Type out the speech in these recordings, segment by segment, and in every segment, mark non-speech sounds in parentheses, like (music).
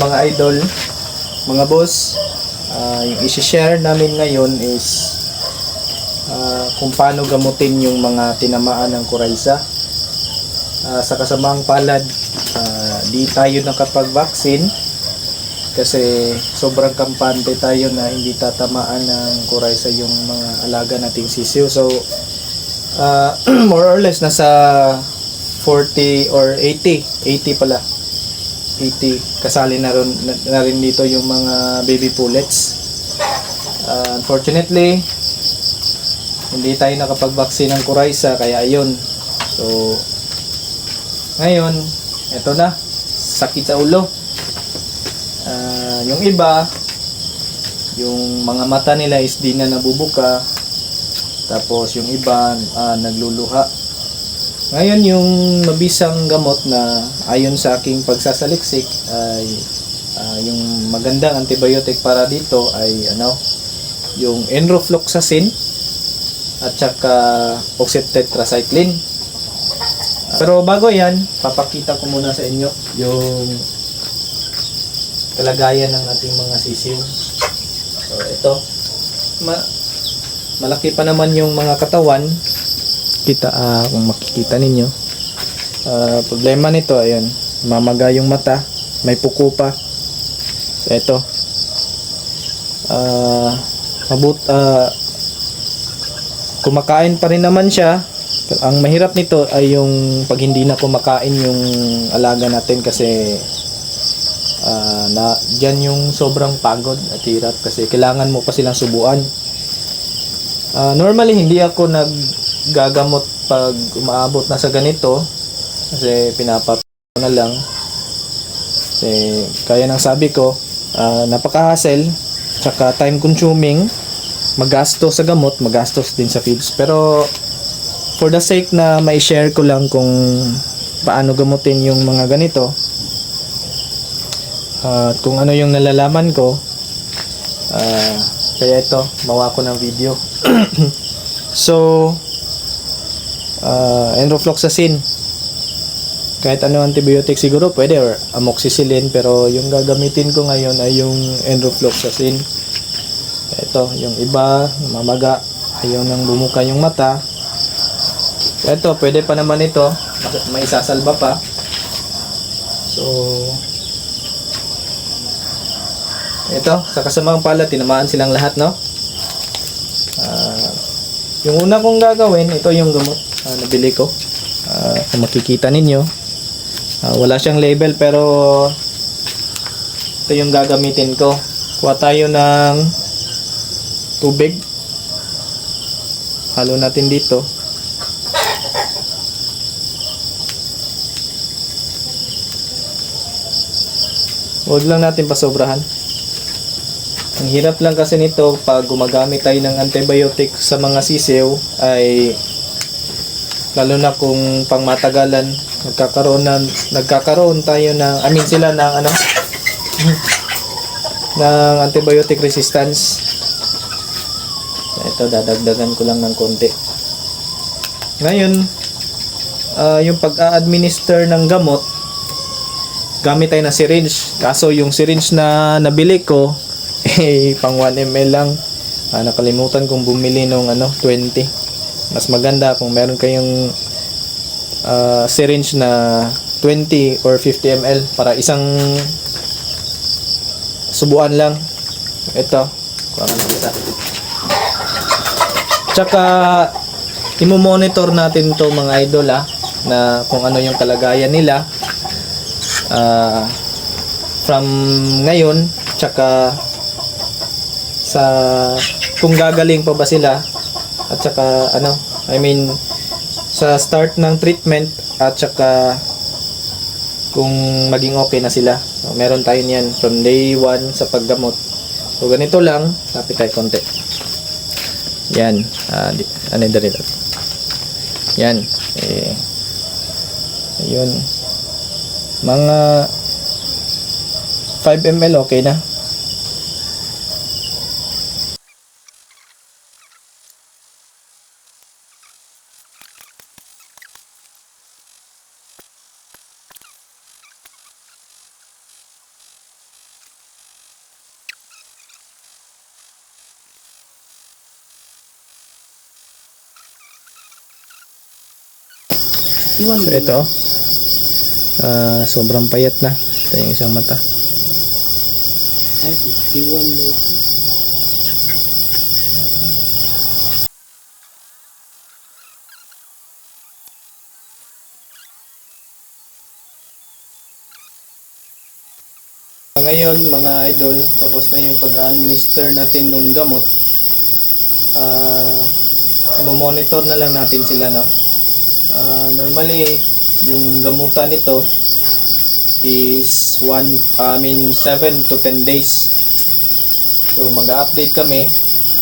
Mga idol, mga boss, ah, yung isi-share namin ngayon is ah, kung paano gamutin yung mga tinamaan ng Coryza. Ah, sa kasamang palad, ah, di tayo nakapag-vaccine kasi sobrang kampante tayo na hindi tatamaan ng Coryza yung mga alaga nating sisiw. So, ah, (clears throat) more or less nasa 40 or 80, 80 pala. 80 kasali na rin, na, na rin dito yung mga baby pullets. Ah, unfortunately, hindi tayo nakapag-vaccine ng Coryza kaya ayun. So, ngayon, eto na, sakit sa ulo. Ah, yung iba, yung mga mata nila is di na nabubuka. Tapos yung iba, ah, nagluluha. Ngayon yung mabisang gamot na ayon sa aking pagsasaliksik ay ah, yung magandang antibiotic para dito ay ano yung enrofloxacin at saka oxytetracycline. Pero bago yan, papakita ko muna sa inyo yung kalagayan ng ating mga sisiw. So ito, ma- malaki pa naman yung mga katawan. Kita ah, kung makikita ninyo. Ah, problema nito ayun, mamaga yung mata, may puko pa. So ito. Ah, mabut ah, kumakain pa rin naman siya. Ang mahirap nito ay yung pag hindi na kumakain yung alaga natin kasi ah, na diyan yung sobrang pagod at hirap kasi kailangan mo pa silang subuan. Ah, normally hindi ako naggagamot pag umaabot na sa ganito kasi pinapap na lang. Kasi kaya ng sabi ko, ah, napaka-hassle tsaka time consuming magastos sa gamot, magastos din sa feeds. Pero for the sake na may share ko lang kung paano gamutin yung mga ganito at kung ano yung nalalaman ko ah, kaya ito mawa ko ng video (clears throat) so uh, enrofloxacin. Kahit ano antibiotic siguro pwede or amoxicillin pero yung gagamitin ko ngayon ay yung enrofloxacin. Ito yung iba mamaga ayaw nang bumuka yung mata. Ito pwede pa naman ito. May sasalba pa. So ito sa kasamang pala tinamaan silang lahat no? Ah, yung una kong gagawin ito yung gamot ah, nabili ko. Ah, kung makikita ninyo ah, wala siyang label pero ito yung gagamitin ko. Kuha tayo ng tubig. Halo natin dito. Huwag lang natin pasobrahan. Ang hirap lang kasi nito pag gumagamit tayo ng antibiotic sa mga sisiw ay lalo na kung pangmatagalan nagkakaroon na nagkakaroon tayo ng I mean sila ng ano (laughs) ng antibiotic resistance. Ito dadagdagan ko lang ng konti. Ngayon ah, yung pag-a-administer ng gamot gamit tayo ng syringe kaso yung syringe na nabili ko (laughs) eh pang 1 ml lang. Ah, nakalimutan kong bumili nung ano 20 mas maganda kung meron kayong ah, syringe na 20 or 50 ml para isang subuan lang. Ito kuha ng isa tsaka imo-monitor natin to mga idol ah, na kung ano yung kalagayan nila. Ah, from ngayon tsaka sa kung gagaling pa ba sila at saka ano I mean sa start ng treatment at saka kung maging okay na sila. So, meron tayo niyan from day 1 sa paggamot. So ganito lang lapit tayo konti. Yan di, ano yung dali yan eh ayun. Mga 5 ml okay na So ito, ah, sobrang payat na. Ito yung isang mata. Ay, 51 daw. Ngayon, mga idol, tapos na yung pag-administer natin ng gamot. Ah, monitor na lang natin sila, no? Ah, normally, yung gamutan nito is one, I mean, 7 to 10 days. So, mag-update kami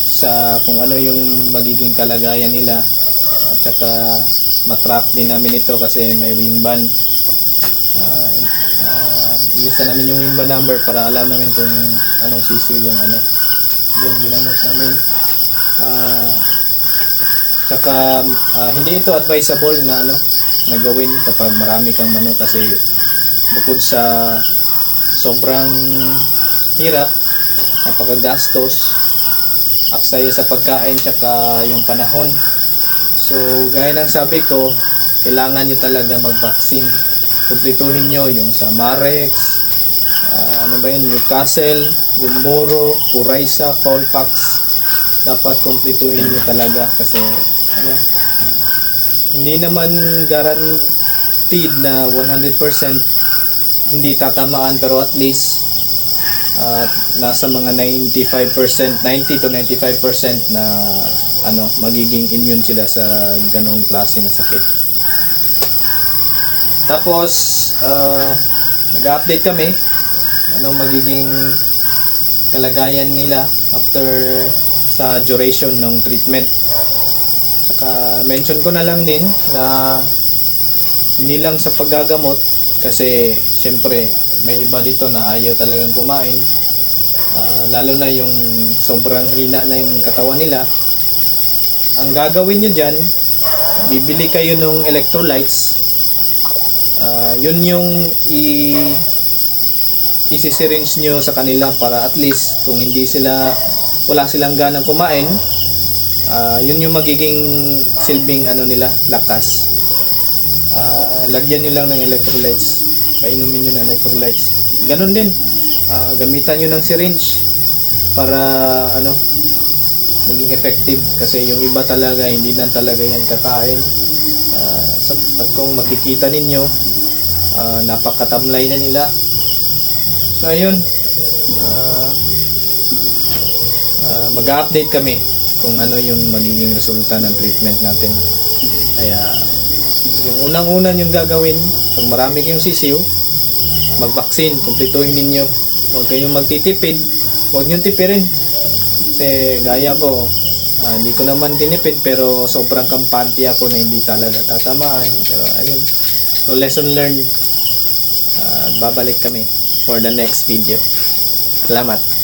sa kung ano yung magiging kalagayan nila. At saka, matrack din namin ito kasi may wing ban. Ah, uh, ilista namin yung wing number para alam namin kung anong sisiyo yung ano yung ginamot namin. Ah, tsaka ah, hindi ito advisable na ano na gawin kapag marami kang manok kasi bukod sa sobrang hirap, napakagastos, aksaya sa pagkain tsaka yung panahon. So, gaya ng sabi ko, kailangan nyo talaga mag-vaccine. Kumplituhin nyo yung sa Marex, ah, ano ba yun, Newcastle, Gumboro, Puraysa, Colfax. Dapat kumplituhin nyo talaga kasi ano, hindi naman guaranteed na 100% hindi tatamaan pero at least at nasa mga 95%, 90 to 95% na ano, magiging immune sila sa ganong klase na sakit. Tapos, uh, nag-update kami anong magiging kalagayan nila after sa duration ng treatment. Saka mention ko na lang din na hindi lang sa paggagamot kasi syempre may iba dito na ayaw talagang kumain. Ah, lalo na yung sobrang hina na yung katawan nila. Ang gagawin nyo dyan bibili kayo ng electrolytes. Ah, yun yung i isi-syringe nyo sa kanila para at least kung hindi sila wala silang ganang kumain ah, yun yung magiging silbing ano nila lakas. Ah, lagyan nyo lang ng electrolytes. Painumin nyo ng electrolytes. Ganun din. Ah, gamitan nyo ng syringe para ano maging effective. Kasi yung iba talaga hindi na talaga yan kakain. Sa- at kung makikita ninyo ah, napakatamlay na nila. So ayun. Ah, ah, mag-update kami kung ano yung magiging resulta ng treatment natin. Kaya yung unang-unan yung gagawin pag marami kayong sisiw mag-vaccine, kumpletuhin ninyo. Huwag kayong magtitipid huwag niyong tipirin. Kasi gaya ko ah, hindi ko naman tinipid pero sobrang kampante ako na hindi talaga tatamaan. Pero ayun so lesson learned. Ah, babalik kami for the next video. Salamat